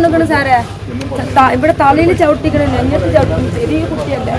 വന്നിക്കണ് സാറേ? ഇവിടെ തലയിൽ ചവിട്ടിക്കണ് നെഞ്ഞത്ത് ചവിട്ടി ചെറിയ കുട്ടിയല്ല.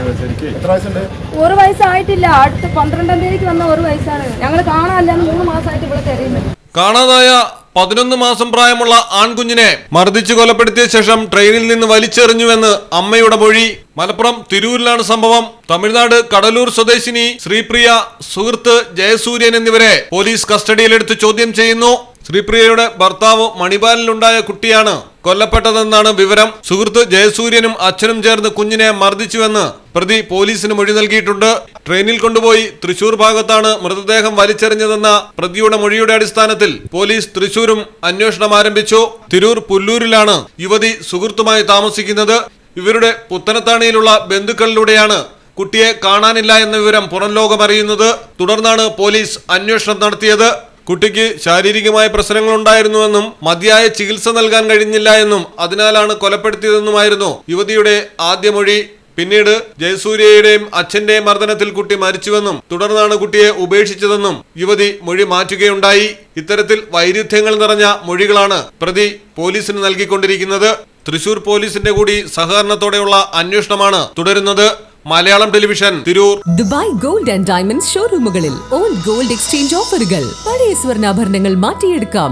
എത്ര വയസ്സുണ്ട്? ഒരു വയസ്സായിട്ടില്ല. അടുത്ത പന്ത്രണ്ടാം തീയതിക്ക് വന്ന ഒരു വയസ്സാണ്. ഞങ്ങൾ കാണാനല്ലാന്ന് മൂന്ന് മാസമായിട്ട് ഇവിടെ തെരയുന്നത് കാണാതായ പതിനൊന്ന് മാസം പ്രായമുള്ള ആൺകുഞ്ഞിനെ മർദ്ദിച്ചു കൊലപ്പെടുത്തിയ ശേഷം ട്രെയിനിൽ നിന്ന് വലിച്ചെറിഞ്ഞുവെന്ന് അമ്മയുടെ മൊഴി. മലപ്പുറം തിരൂരിലാണ് സംഭവം. തമിഴ്നാട് കടലൂർ സ്വദേശിനി ശ്രീപ്രിയ സുഹൃത്ത് ജയസൂര്യൻ എന്നിവരെ പോലീസ് കസ്റ്റഡിയിലെടുത്ത് ചോദ്യം ചെയ്യുന്നു. ശ്രീപ്രിയയുടെ ഭർത്താവ് മണിപാലിലുണ്ടായ കുട്ടിയാണ് കൊല്ലപ്പെട്ടതെന്നാണ് വിവരം. സുഹൃത്ത് ജയസൂര്യനും അച്ഛനും ചേർന്ന് കുഞ്ഞിനെ മർദ്ദിച്ചുവെന്ന് പ്രതി പോലീസിന് മൊഴി നൽകിയിട്ടുണ്ട്. ട്രെയിനിൽ കൊണ്ടുപോയി തൃശൂർ ഭാഗത്താണ് മൃതദേഹം വലിച്ചെറിഞ്ഞതെന്ന പ്രതിയുടെ മൊഴിയുടെ അടിസ്ഥാനത്തിൽ പോലീസ് തൃശൂരും അന്വേഷണം ആരംഭിച്ചു. തിരൂർ പുല്ലൂരിലാണ് യുവതി സുഹൃത്തുമായി താമസിക്കുന്നത്. ഇവരുടെ പുത്തനത്താണിയിലുള്ള ബന്ധുക്കളിലൂടെയാണ് കുട്ടിയെ കാണാനില്ല എന്ന വിവരം പുറം ലോകം അറിയുന്നത്. തുടർന്നാണ് പോലീസ് അന്വേഷണം നടത്തിയത്. കുട്ടിക്ക് ശാരീരികമായ പ്രശ്നങ്ങൾ പ്രശ്നങ്ങളുണ്ടായിരുന്നുവെന്നും മതിയായ ചികിത്സ നൽകാൻ കഴിഞ്ഞില്ല എന്നും അതിനാലാണ് കൊലപ്പെടുത്തിയതെന്നുമായിരുന്നു യുവതിയുടെ ആദ്യ മൊഴി. പിന്നീട് ജയസൂര്യയുടെയും അച്ഛന്റെയും മർദ്ദനത്തിൽ കുട്ടി മരിച്ചുവെന്നും തുടർന്നാണ് കുട്ടിയെ ഉപേക്ഷിച്ചതെന്നും യുവതി മൊഴി മാറ്റുകയുണ്ടായി. ഇത്തരത്തിൽ വൈരുദ്ധ്യങ്ങൾ നിറഞ്ഞ മൊഴികളാണ് പ്രതി പോലീസിന് നൽകിക്കൊണ്ടിരിക്കുന്നത്. തൃശൂർ പോലീസിന്റെ കൂടി സഹകരണത്തോടെയുള്ള അന്വേഷണമാണ് തുടരുന്നത്. Malayalam television Tirur. Dubai gold and diamond ഷോറൂമുകളിൽ old gold exchange ഓഫറുകൾ. പഴയ സ്വർണാഭരണങ്ങൾ മാറ്റിയെടുക്കാം.